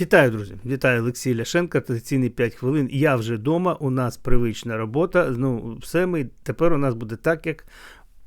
Вітаю, друзі! Вітаю Олексій Ляшенко, Традиційні 5 хвилин. Я вже вдома, у нас привична робота. Ну, все ми тепер у нас буде так, як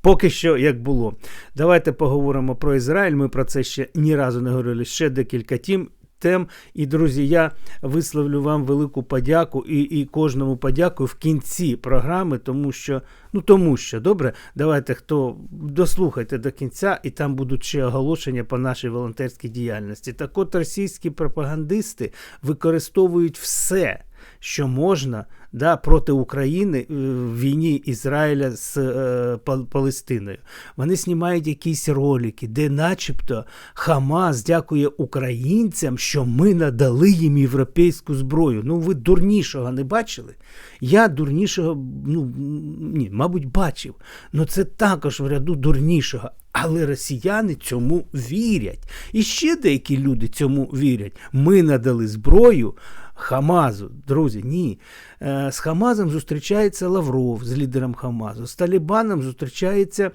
поки що як було. Давайте поговоримо про Ізраїль. Ми про це ще ні разу не говорили. Ще декілька тім. Тем і друзі, я висловлю вам велику подяку і і кожному подяку в кінці програми, тому що ну тому що добре, давайте хто дослухайте до кінця, і там будуть ще оголошення по нашій волонтерській діяльності. Так от російські пропагандисти використовують все, що можна да, проти України е, в війні Ізраїля з е, Палестиною. Вони знімають якісь ролики, де, начебто, Хамас дякує українцям, що ми надали їм європейську зброю. Ну, ви дурнішого не бачили? Я дурнішого, ну ні, мабуть, бачив. Ну це також в ряду дурнішого. Але росіяни цьому вірять. І ще деякі люди цьому вірять. Ми надали зброю. Хамазу, друзі, ні. Е, з Хамазом зустрічається Лавров з лідером Хамазу, з Талібаном зустрічається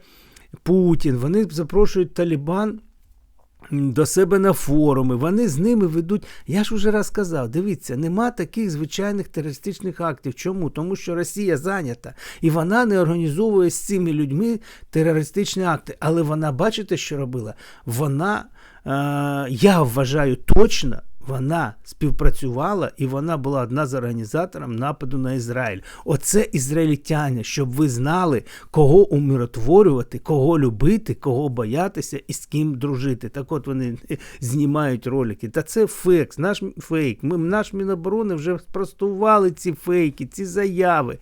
Путін. Вони запрошують Талібан. До себе на форуми, вони з ними ведуть. Я ж уже раз сказав, дивіться, нема таких звичайних терористичних актів. Чому? Тому що Росія зайнята і вона не організовує з цими людьми терористичні акти. Але вона, бачите, що робила? Вона, е, я вважаю, точно вона співпрацювала і вона була одна з організаторів нападу на Ізраїль. Оце ізраїльтяни, щоб ви знали, кого умиротворювати, кого любити, кого боятися і з ким дружити. Так от вони знімають ролики. Та це фейк, наш фейк. Ми наш Міноборони вже спростували ці фейки, ці заяви.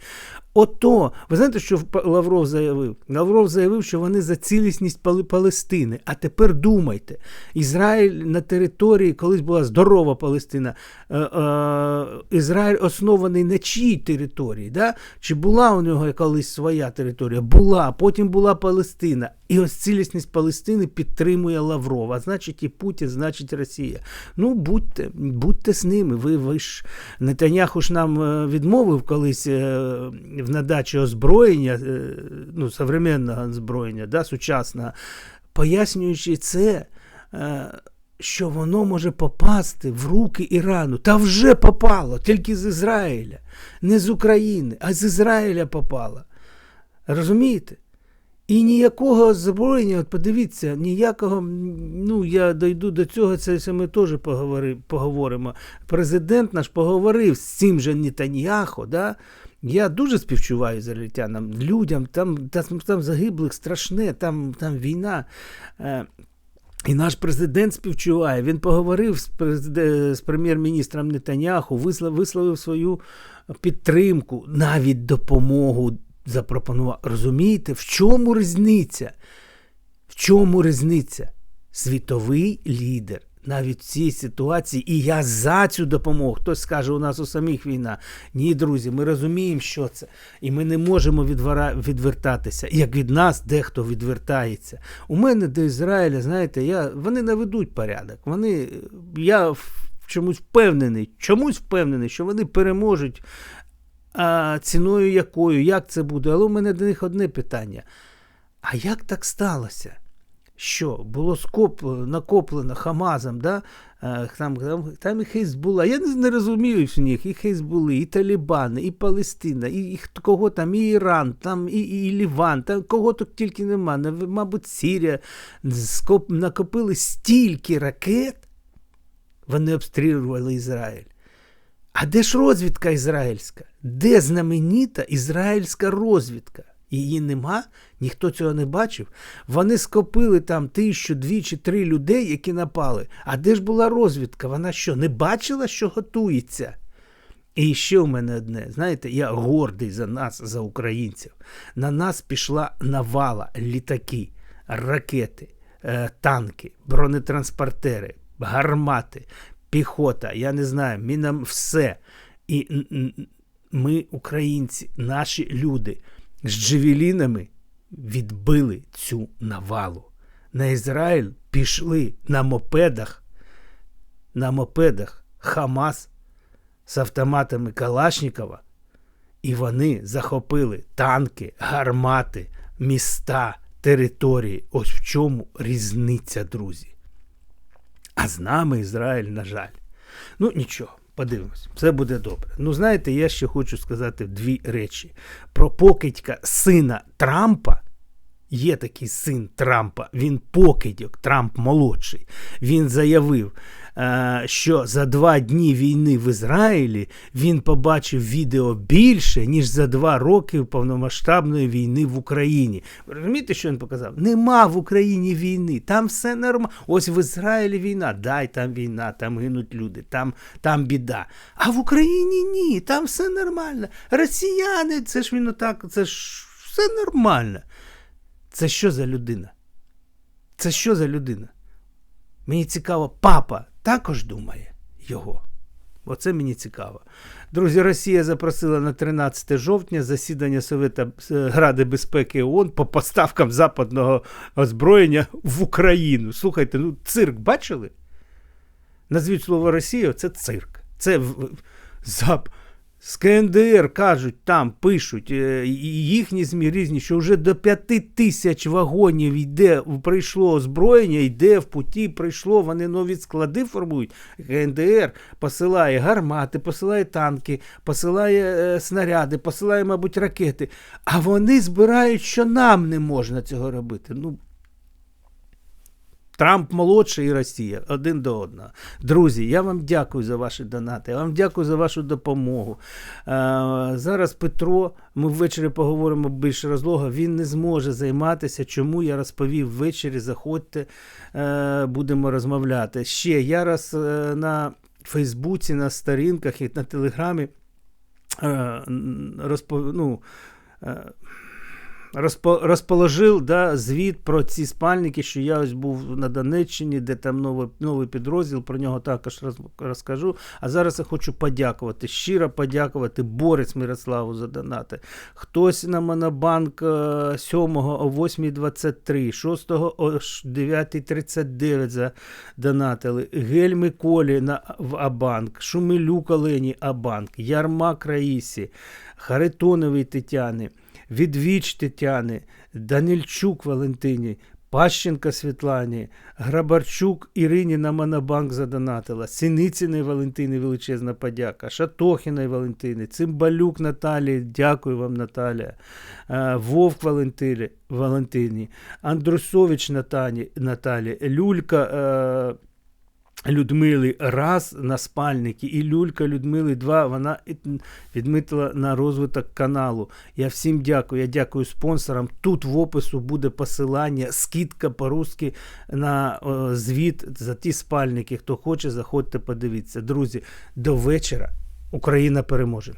Ото, ви знаєте, що Лавров заявив? Лавров заявив, що вони за цілісність Палестини. А тепер думайте, Ізраїль на території, колись була здорова Палестина, е, е, Ізраїль оснований на чій території? Да? Чи була у нього колись своя територія? Була, потім була Палестина. І ось цілісність Палестини підтримує Лавров, а значить і Путін, значить Росія. Ну, будьте, будьте з ними. Ви ви ж Нетаняху ж нам е, відмовив колись в надачі озброєння, е, ну, современного озброєння, да, сучасного, пояснюючи це, е, що воно може попасти в руки Ірану. Та вже попало, тільки з Ізраїля, не з України, а з Ізраїля попало. Розумієте? І ніякого озброєння, от подивіться, ніякого, ну я дойду до цього, це ми теж поговоримо. Президент наш поговорив з цим же Нетаньяхо, да, я дуже співчуваю ізраїльтянам, людям, там там, там загиблих страшне, там там війна. Е, і наш президент співчуває. Він поговорив з з прем'єр-міністром Нетаняху, висловив свою підтримку, навіть допомогу запропонував. Розумієте, в чому різниця? В чому різниця? Світовий лідер навіть в цій ситуації, і я за цю допомогу. Хтось скаже, у нас у самих війна. Ні, друзі, ми розуміємо, що це. І ми не можемо відвара... відвертатися. Як від нас дехто відвертається. У мене до Ізраїля, знаєте, я... вони наведуть порядок. Вони... Я чомусь впевнений, чомусь впевнений, що вони переможуть. А ціною якою, як це буде? Але у мене до них одне питання. А як так сталося? що було скоплено, накоплено Хамазом, да? Там там, там і Хейзбула. Я не, розумію в них, і Хейзбули, і Талібани, і Палестина, і, і кого там, і Іран, там, і і, Ліван, там кого тут тільки нема. Мабуть, Сірія накопили стільки ракет, вони обстрілювали Ізраїль. А де ж розвідка ізраїльська? Де знаменита ізраїльська розвідка? Її нема, ніхто цього не бачив. Вони скопили там тисячу, дві чи три людей, які напали. А де ж була розвідка? Вона що, не бачила, що готується? І ще в мене одне, знаєте, я гордий за нас, за українців. На нас пішла навала, літаки, ракети, е, танки, бронетранспортери, гармати, піхота, я не знаю, мінам все. І ми, українці, наші люди з джевелінами відбили цю навалу. На Ізраїль пішли на мопедах, на мопедах Хамас з автоматами Калашнікова, і вони захопили танки, гармати, міста, території. Ось в чому різниця, друзі. А з нами Ізраїль, на жаль. Ну, нічого. Подивимось, все буде добре. Ну, знаєте, я ще хочу сказати дві речі. Про покидька сина Трампа. Є такий син Трампа, він покидьок, Трамп молодший. Він заявив, що за два дні війни в Ізраїлі він побачив відео більше, ніж за два роки повномасштабної війни в Україні. Ви розумієте, що він показав? Нема в Україні війни, там все нормально. Ось в Ізраїлі війна, дай там війна, там гинуть люди, там, там біда. А в Україні ні, там все нормально. Росіяни, це ж він отак, це ж все нормально. Це що за людина? Це що за людина? Мені цікаво, папа також думає його. Оце мені цікаво. Друзі, Росія запросила на 13 жовтня засідання Совета е, Ради безпеки ООН по поставкам западного озброєння в Україну. Слухайте, ну цирк бачили? Назвіть слово Росія, це цирк. Це зап. З КНДР кажуть, там пишуть е, їхні ЗМІ різні, що вже до п'яти тисяч вагонів йде, прийшло озброєння, йде в путі, прийшло, вони нові склади формують. КНДР посилає гармати, посилає танки, посилає е, снаряди, посилає, мабуть, ракети. А вони збирають, що нам не можна цього робити. Ну, Трамп молодший і Росія один до одного. Друзі, я вам дякую за ваші донати. Я вам дякую за вашу допомогу. Е, зараз Петро, ми ввечері поговоримо більш розлого. Він не зможе займатися. Чому я розповів ввечері? Заходьте, е, будемо розмовляти. Ще я раз е, на Фейсбуці, на сторінках і на Телеграмі е, розпов... ну, розположив да, звіт про ці спальники, що я ось був на Донеччині, де там новий, новий підрозділ, про нього також роз, розкажу. А зараз я хочу подякувати, щиро подякувати Борець Мирославу за донати. Хтось на Монобанк 7 о 8.23, 6 о 9.39 за донатили, Гель Миколі на, в Абанк, Шумилюк Олені Абанк, Ярмак Раїсі, Харитоновій Тетяни. Відвіч Тетяни, Данильчук Валентині, Пащенка Світлані, Грабарчук Ірині на Монобанк задонатила, Синицыної Валентини величезна подяка, Шатохіної Валентини, Цимбалюк Наталії, дякую вам, Наталія, е, Вовк Валентині, Андрусович Натані, Наталі, Люлька. Людмили раз на спальники, і Люлька Людмили два. Вона відмитила на розвиток каналу. Я всім дякую. Я дякую спонсорам. Тут в опису буде посилання, скидка по-русски на о, звіт за ті спальники. Хто хоче, заходьте, подивіться. Друзі, до вечора Україна переможе.